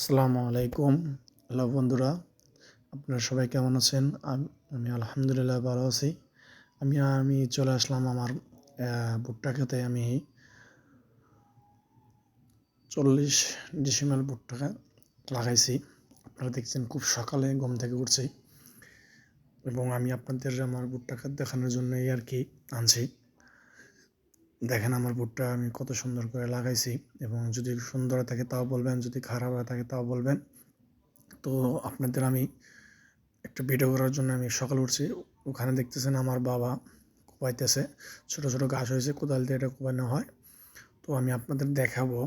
আসসালামু আলাইকুম। হ্যালো বন্ধুরা, আপনারা সবাই কেমন আছেন? আম- আলহামদুলিল্লাহ ভালো আছি। আমি আমি চলে আসলাম আমার ভুট্টা খেতে। আমি চল্লিশ ডিসিমেল ভুট্টা লাগাইছি। আপনারা দেখছেন খুব সকালে ঘুম থেকে উঠছি। এবং আমি আপনাদের আমার ভুট্টা খাত দেখানোর জন্যই আর কি আনছি। দেখেন আমার ভুট্টা আমি কত সুন্দর করে লাগাইছি এবং যদি সুন্দর থাকে তাও বলবেন, যদি খারাপ হয়ে থাকে তাও বলবেন। তো আপনাদের আমি একটা ভিডিও করার জন্য আমি সকালে উঠছি, ওখানে দেখতেছেন আমার বাবা কোপাইতেছে, ছোট ছোট গাছ হয়েছে, কোদাল দিয়ে এটা কোপানো হয়। তো আমি আপনাদের দেখাবো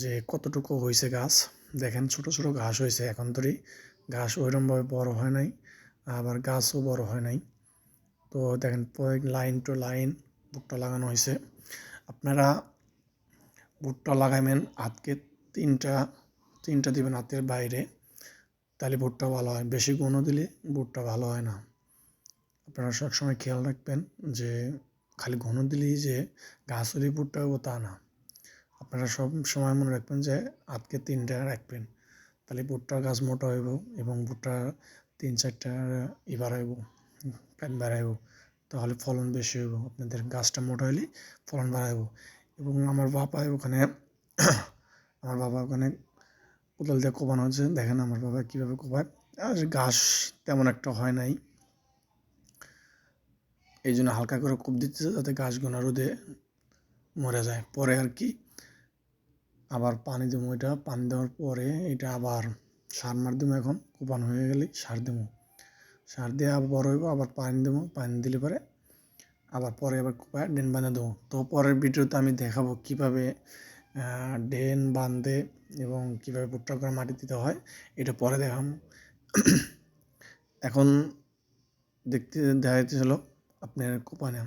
যে কতটুকু হয়েছে গাছ। দেখেন ছোট ছোট ঘাস হয়েছে এখন তরি ঘাস ওইরকমভাবে বড় হয় নাই, আবার গাছও বড় হয় নাই। তো দেখেন লাইন টু লাইন ভুট্টা লাগানো হয়েছে। আপনারা ভুট্টা লাগাইবেন, হাতকে তিনটা তিনটা দিবেন হাতের বাইরে, তাহলে ভুট্টা ভালো হয়। বেশি গুঁড়ো দিলে ভুট্টা ভালো হয় না। আপনারা সবসময় খেয়াল রাখবেন যে, খালি ঘন দিলেই যে গাছ হলেই ভুট্টা হব তা না। আপনারা সব সময় মনে রাখবেন যে, হাতকে তিনটা রাখবেন, তাহলে ভুট্টার গাছ মোটা হইব এবং ভুট্টা তিন চারটা ই বাড়াইব প্যান বাড়াইব তাহলে ফলন বেশি হইব, আপনাদের গাছটা মোটা হলে ফলন বাড়াইব। এবং আমার বাবা ওখানে, আমার বাবা ওখানে কোদাল দিয়ে কোপানো হচ্ছে। দেখেন আমার বাবা কীভাবে কোপায় আর ঘাস তেমন একটা হয় নাই। এই জন্য হালকা করে কোপ দিতেছে যাতে গাছগুলো রোদে মরে যায়। পরে আর কি, আবার পানি দেবো এটা পানি দেওয়ার পরে এটা আবার সার মার দেবো এখন। কোপানো হয়ে গেলে সার দেবো সার দিয়ে আবার বড় হইব, আবার পানি দেবো, পানি দিলে পরে আবার পরে আবার কোপায় ড্রেন বাঁধে দেবো। তো পরের ভিডিওতে আমি দেখাবো কীভাবে ড্রেন বাঁধে এবং কীভাবে ভুট্টা করে মাটি দিতে হয়, এটা পরে দেখাম এখন দেখতে, দেখা যাচ্ছিল আপনার কোপানে।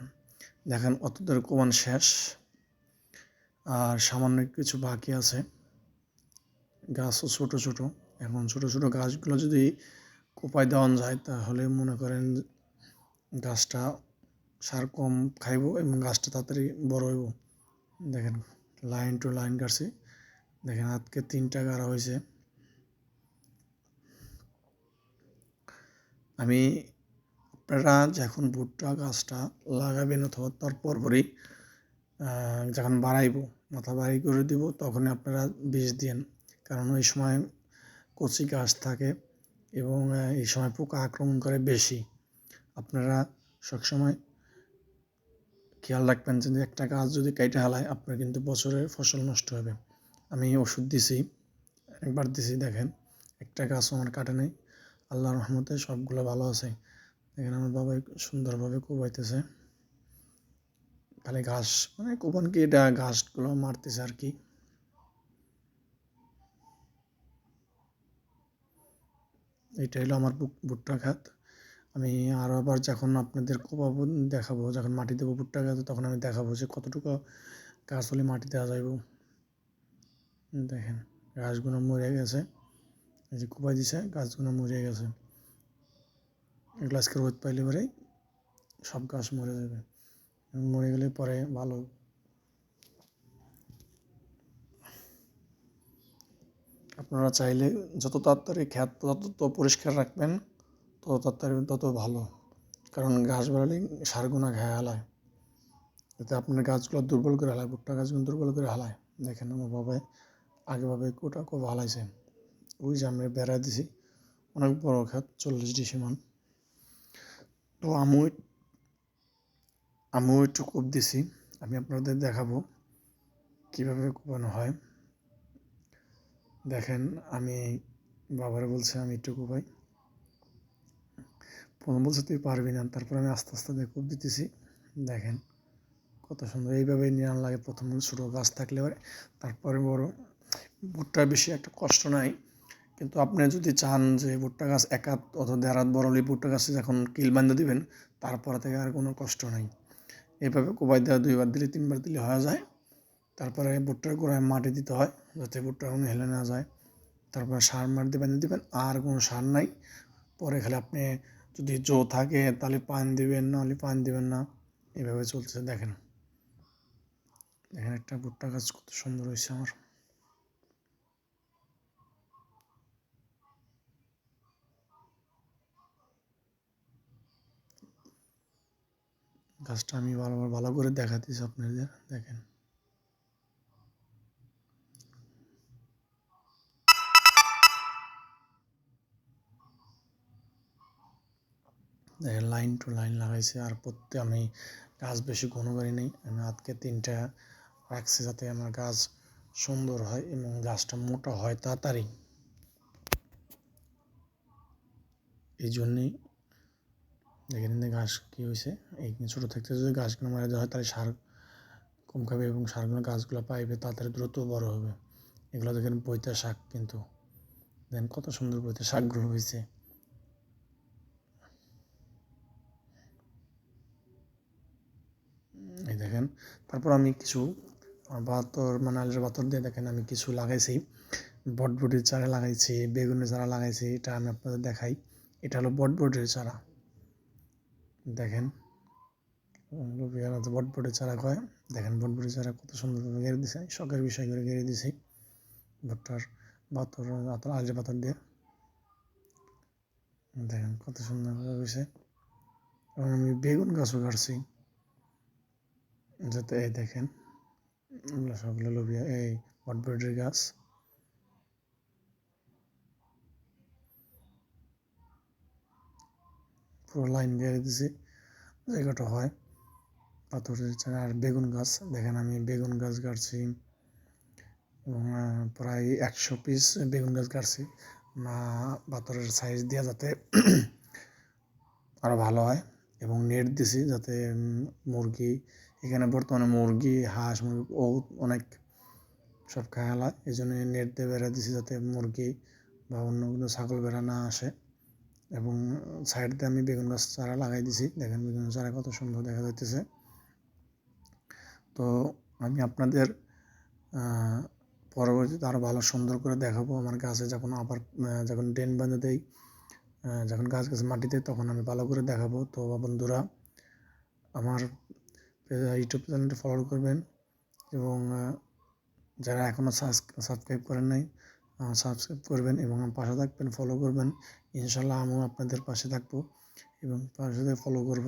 দেখেন অত দূরে কোপান শেষ। আর সামান্য কিছু বাকি আছে। গাছও ছোট ছোট। এখন ছোট ছোট গাছগুলো যদি কোপায় দেওয়া যায়, তাহলে মনে করেন গাছটা সার কম খাইব এবং গাছটা তাড়াতাড়ি বড় হইব। দেখেন, লাইন টু লাইন কাটছি। দেখেন, আজকে তিনটা গাড়া হয়েছে আমি আপনারা যখন ভুট্টা গাছটা লাগাবেন অথবা তার পরপরই যখন বাড়াইব, মাথা বাড়ি করে দিব তখন আপনারা বীজ দিন কারণ ওই সময় কচি গাছ থাকে এবং এই সময় পোকা আক্রমণ করে বেশি। আপনারা সবসময় খেয়াল রাখবেন যে একটা গাছ যদি কেটে হালায় আপনার কিন্তু বছরের ফসল নষ্ট হবে। আমি ওষুধ দিছি, একবার দিছি, দেখেন। একটা গাছ আমার কাটে নেই। আল্লাহ রহমতে সবগুলো ভালো আছে। দেখেন আমার বাবা সুন্দরভাবে কোবাইতেছে। খালি ঘাস মানে কোপান কি এটা ঘাসগুলো মারতেছে আর কি। এটা হলো আমার ভুট্টা খাত আমি আরও আবার যখন আপনাদের কোপাবো দেখাবো, যখন মাটি দেবো ভুট্টা গাছ তখন আমি দেখাবো যে কতটুকু গাছ হলে মাটি দেওয়া যাইব দেখেন, গাছগুলো মরে গেছে। এই যে কোপাই দিছে, গাছগুলো মরে গেছে। এগুলো আজকে রোদ পাইলে পরে সব গাছ মরে যাবে। মরে গেলে পরে ভালো আপনারা চাইলে যত তাড়াতাড়ি খ্যাত, তত পরিষ্কার রাখবেন, তত তাড়াতাড়ি তত ভালো। কারণ গাছ বাড়ালে সারগুনা ঘায়ে হালায়। এতে আপনার গাছগুলো দুর্বল করে হালায়, ভুট্টা গাছগুলো দুর্বল করে হালায়। দেখেন আমার বাবাই আগেভাবে কোটা খুব হালাইছে। ওই যে আমরা বেড়া দিছি, অনেক বড় খাত চল্লিশ ডিসিমান। তো আমি আমিও একটু কোপ দিছি। আমি আপনাদের দেখাবো কীভাবে কোপানো হয়। দেখেন, আমি বাবারে বলছে, আমি একটু কোপাই প্রথম বলছে তুই পারবি না, তারপর আমি আস্তে আস্তে দিয়ে কোপ দিতেছি। দেখেন, কত সুন্দর এইভাবেই নিয়ে লাগে। প্রথম ছোটো গাছ থাকলে পরে, তারপরে বড়। ভুট্টার বেশি একটা কষ্ট নাই, কিন্তু আপনি যদি চান যে ভুট্টা গাছ এক হাত অথবা দেড় হাত বড় হলে ভুট্টা গাছে যখন কিল বান্ধে দিবেন, তারপরে থেকে আর কোনো কষ্ট নাই। এইভাবে কোবাই দেওয়া দুইবার দিলে তিনবার দিলে হয়ে যায়। তারপরে ভুট্টার গোড়ায় মাটি দিতে হয় যাতে ভুট্টা কোনো হেলে না যায়। তারপরে সার মাটি বেঁধে দেবেন, আর কোনো সার নাই। পরে খালি আপনি যদি জো থাকে তাহলে পান দিবেন, না হলে পান দিবেন না। এভাবে চলছে দেখেন। দেখেন একটা ভুট্টা গাছ কত সুন্দর হয়েছে আমার। গাছটা আমি ভালো ভালো করে দেখাতেছি আপনাদের, দেখেন। দেখেন লাইন টু লাইন লাগাইছে আর প্রত্যেক আমি গাছ বেশি ঘন করি নেই। আমি আজকে তিনটা রাখছি যাতে আমার গাছ সুন্দর হয় এবং গাছটা মোটা হয় তাড়াতাড়ি। এই জন্যেই দেখেন এখানে ঘাস কী হয়েছে এই ছোটো থাকতে যদি গাছগুলো মারা দেওয়া হয় তাহলে সার কম খাবে এবং সারগুলো গাছগুলো পাইবে তাড়াতাড়ি দ্রুত বড় হবে। এগুলো দেখেন পৈতা শাক কিন্তু। দেখেন কত সুন্দর পৈতা শাকগুলো হয়েছে এই দেখেন। তারপর আমি কিছু বাতর মানে আলের বাতর দিয়ে দেখেন আমি কিছু লাগাইছি। বটবটির চারা লাগাইছি, বেগুনের চারা লাগাইছি, এটা আমি আপনাদের দেখাই। এটা হলো বটবটির চারা। দেখেন বটবটির চারা কয়? দেখেন, বটবটির চারা কত সুন্দরভাবে গেড়ে দিছে। শখের বিষয় করে গেড়ে দিছি। ভুট্টার বাতর বাতর আলের বাতর দিয়ে। দেখেন, কত সুন্দরভাবে হয়েছে। এবং আমি বেগুন গাছও কাটছি। যাতে এই দেখেন এগুলো সবগুলো লোবিয়া এই বটবটির গাছ। পুরো লাইন গেড়ে দিছি জায়গাটা হয়। পাথরের চারা আর বেগুন গাছ, দেখেন আমি বেগুন গাছ কাটছি এবং প্রায় একশো পিস বেগুন গাছ কাটছি না, পাথরের সাইজ দেওয়া যাতে আরও ভালো হয়। এবং নেট দিছি যাতে মুরগি এখানে বর্তমানে মুরগি, হাঁস, মুরগি ও অনেক সব খায়ালা এই জন্য নেট দিয়ে বেড়া দিছি যাতে মুরগি বা অন্য কোনো ছাগল বেড়া না আসে এবং সাইড দিয়ে আমি বেগুন গাছ চারা লাগাই দিছি। দেখেন বেগুন চারা কত সুন্দর দেখা যাইতেছে। তো আমি আপনাদের পরবর্তীতে আরও ভালো সুন্দর করে দেখাবো আমার গাছে যখন আবার যখন ড্রেন বাঁধে দেই যখন গাছ গাছ মাটিতে তখন আমি ভালো করে দেখাবো। তো বন্ধুরা, আমার ইউটিউব চ্যানেলটি ফলো করবেন এবং যারা এখনও সাবস্ক্রাইব করেন নাই সাবস্ক্রাইব করবেন এবং পাশে থাকবেন ফলো করবেন। ইনশাল্লাহ আমিও আপনাদের পাশে থাকব এবং পাশে ফলো করব।